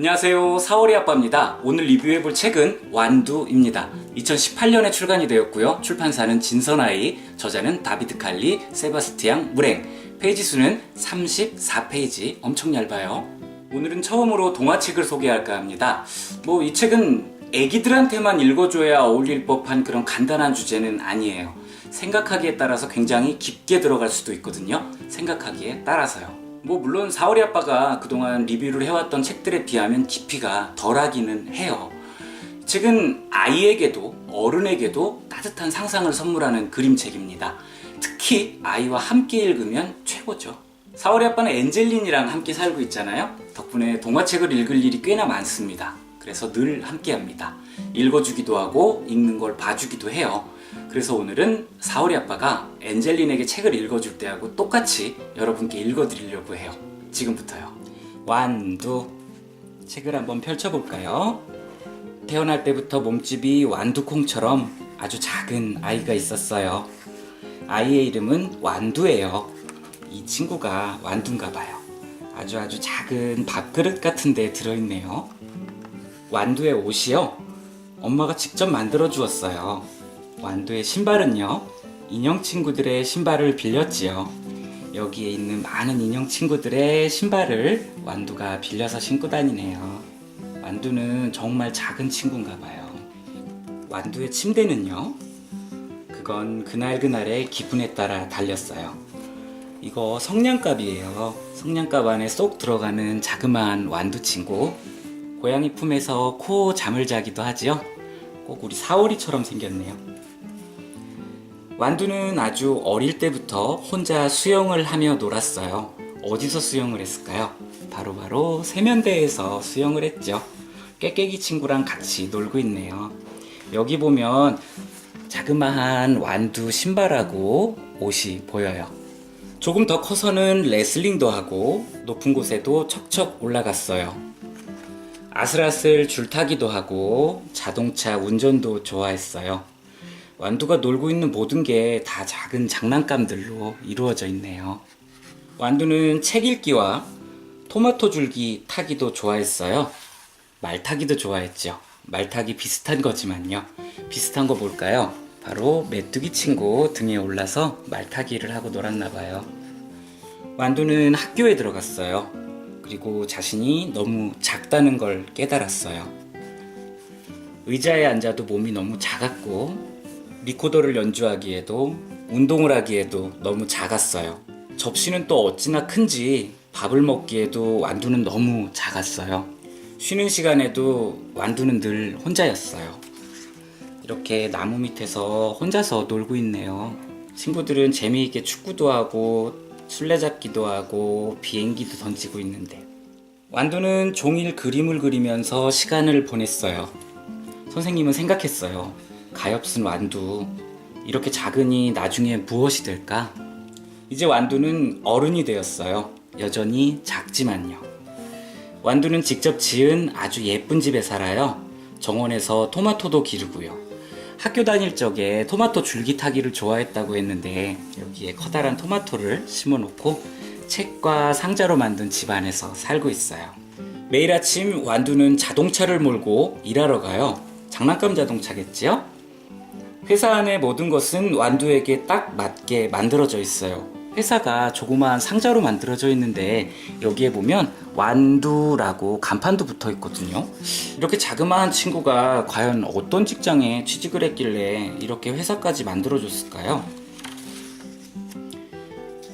안녕하세요. 사월이 아빠입니다. 오늘 리뷰해볼 책은 완두입니다. 2018년에 출간이 되었고요. 출판사는 진선아이, 저자는 다비드 칼리, 세바스티앙 무랭. 페이지 수는 34페이지. 엄청 얇아요. 오늘은 처음으로 동화책을 소개할까 합니다. 뭐 이 책은 애기들한테만 읽어줘야 어울릴 법한 그런 간단한 주제는 아니에요. 생각하기에 따라서 굉장히 깊게 들어갈 수도 있거든요. 생각하기에 따라서요. 뭐 물론 사월이 아빠가 그동안 리뷰를 해왔던 책들에 비하면 깊이가 덜하기는 해요. 책은 아이에게도 어른에게도 따뜻한 상상을 선물하는 그림책입니다. 특히 아이와 함께 읽으면 최고죠. 사월이 아빠는 엔젤린이랑 함께 살고 있잖아요. 덕분에 동화책을 읽을 일이 꽤나 많습니다. 그래서 늘 함께 합니다. 읽어주기도 하고 읽는 걸 봐주기도 해요. 그래서 오늘은 사월이 아빠가 엔젤린에게 책을 읽어줄 때하고 똑같이 여러분께 읽어드리려고 해요. 지금부터요. 완두. 책을 한번 펼쳐볼까요? 태어날 때부터 몸집이 완두콩처럼 아주 작은 아이가 있었어요. 아이의 이름은 완두예요. 이 친구가 완두인가 봐요. 아주 아주 작은 밥그릇 같은 데 들어있네요. 완두의 옷이요. 엄마가 직접 만들어 주었어요. 완두의 신발은요. 인형 친구들의 신발을 빌렸지요. 여기에 있는 많은 인형 친구들의 신발을 완두가 빌려서 신고 다니네요. 완두는 정말 작은 친구인가 봐요. 완두의 침대는요. 그건 그날그날의 기분에 따라 달렸어요. 이거 성냥갑이에요. 성냥갑 안에 쏙 들어가는 자그마한 완두 친구. 고양이 품에서 코 잠을 자기도 하지요. 꼭 우리 사오리처럼 생겼네요. 완두는 아주 어릴 때부터 혼자 수영을 하며 놀았어요. 어디서 수영을 했을까요? 바로 바로 세면대에서 수영을 했죠. 깨깨기 친구랑 같이 놀고 있네요. 여기 보면 자그마한 완두 신발하고 옷이 보여요. 조금 더 커서는 레슬링도 하고 높은 곳에도 척척 올라갔어요. 아슬아슬 줄타기도 하고 자동차 운전도 좋아했어요. 완두가 놀고 있는 모든 게 다 작은 장난감들로 이루어져 있네요. 완두는 책 읽기와 토마토 줄기 타기도 좋아했어요. 말 타기도 좋아했죠. 말 타기 비슷한 거지만요. 비슷한 거 뭘까요? 바로 메뚜기 친구 등에 올라서 말 타기를 하고 놀았나 봐요. 완두는 학교에 들어갔어요. 그리고 자신이 너무 작다는 걸 깨달았어요. 의자에 앉아도 몸이 너무 작았고 리코더를 연주하기에도 운동을 하기에도 너무 작았어요. 접시는 또 어찌나 큰지 밥을 먹기에도 완두는 너무 작았어요. 쉬는 시간에도 완두는 늘 혼자였어요. 이렇게 나무 밑에서 혼자서 놀고 있네요. 친구들은 재미있게 축구도 하고 술래잡기도 하고 비행기도 던지고 있는데 완두는 종일 그림을 그리면서 시간을 보냈어요. 선생님은 생각했어요. 가엾은 완두. 이렇게 작으니 나중에 무엇이 될까? 이제 완두는 어른이 되었어요. 여전히 작지만요. 완두는 직접 지은 아주 예쁜 집에 살아요. 정원에서 토마토도 기르고요. 학교 다닐 적에 토마토 줄기 타기를 좋아했다고 했는데 여기에 커다란 토마토를 심어 놓고 책과 상자로 만든 집 안에서 살고 있어요. 매일 아침 완두는 자동차를 몰고 일하러 가요. 장난감 자동차겠지요? 회사 안의 모든 것은 완두에게 딱 맞게 만들어져 있어요. 회사가 조그마한 상자로 만들어져 있는데 여기에 보면 완두라고 간판도 붙어 있거든요. 이렇게 자그마한 친구가 과연 어떤 직장에 취직을 했길래 이렇게 회사까지 만들어줬을까요?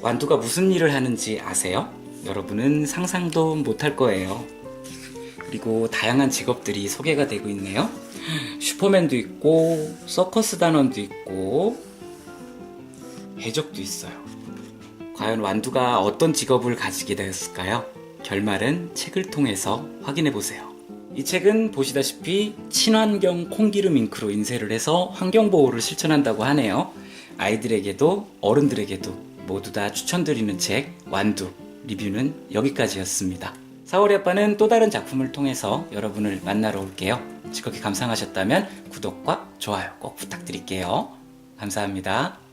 완두가 무슨 일을 하는지 아세요? 여러분은 상상도 못할 거예요. 그리고 다양한 직업들이 소개가 되고 있네요. 슈퍼맨도 있고 서커스 단원도 있고 해적도 있어요. 과연 완두가 어떤 직업을 가지게 되었을까요? 결말은 책을 통해서 확인해 보세요. 이 책은 보시다시피 친환경 콩기름 잉크로 인쇄를 해서 환경보호를 실천한다고 하네요. 아이들에게도 어른들에게도 모두 다 추천드리는 책 완두 리뷰는 여기까지였습니다. 사월이 아빠는 또 다른 작품을 통해서 여러분을 만나러 올게요. 즐겁게 감상하셨다면 구독과 좋아요 꼭 부탁드릴게요. 감사합니다.